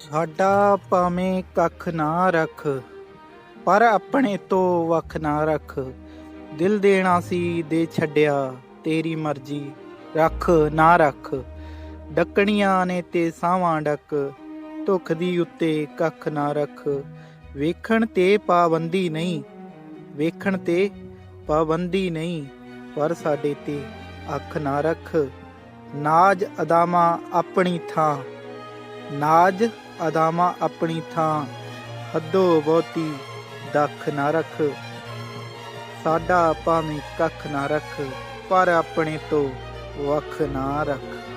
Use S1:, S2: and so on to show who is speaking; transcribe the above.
S1: ਸਾਡਾ ਭਾਵੇਂ ਕੱਖ ਨਾ ਰੱਖ, ਪਰ ਆਪਣੇ ਤੋਂ ਵੱਖ ਨਾ ਰੱਖ। ਦਿਲ ਦੇਣਾ ਸੀ ਦੇ ਛੱਡਿਆ, ਤੇਰੀ ਮਰਜ਼ੀ ਰੱਖ ਨਾ ਰੱਖ। ਡੱਕਣੀਆਂ ਨੇ ਤੇ ਸਾਵਾਂ ਡੱਕ, ਧੁੱਖ ਦੀ ਉੱਤੇ ਕੱਖ ਨਾ ਰੱਖ। ਵੇਖਣ ਤੇ ਪਾਬੰਦੀ ਨਹੀਂ, ਵੇਖਣ ਤੇ ਪਾਬੰਦੀ ਨਹੀਂ, ਪਰ ਸਾਡੇ ਤੇ ਅੱਖ ਨਾ ਰੱਖ। ਨਾਜ ਅਦਾਮਾ ਆਪਣੀ ਥਾਂ ਨਾਜ ਅਦਾਮਾ ਆਪਣੀ ਥਾਂ, ਹੱਦੋ ਬਹੁਤੀ ਦੱਖ ਨਾ ਰੱਖ। ਸਾਡਾ ਭਾਵੇਂ ਕੱਖ ਨਾ ਰੱਖ, ਪਰ ਆਪਣੇ ਤੋਂ ਵੱਖ ਨਾ ਰੱਖ।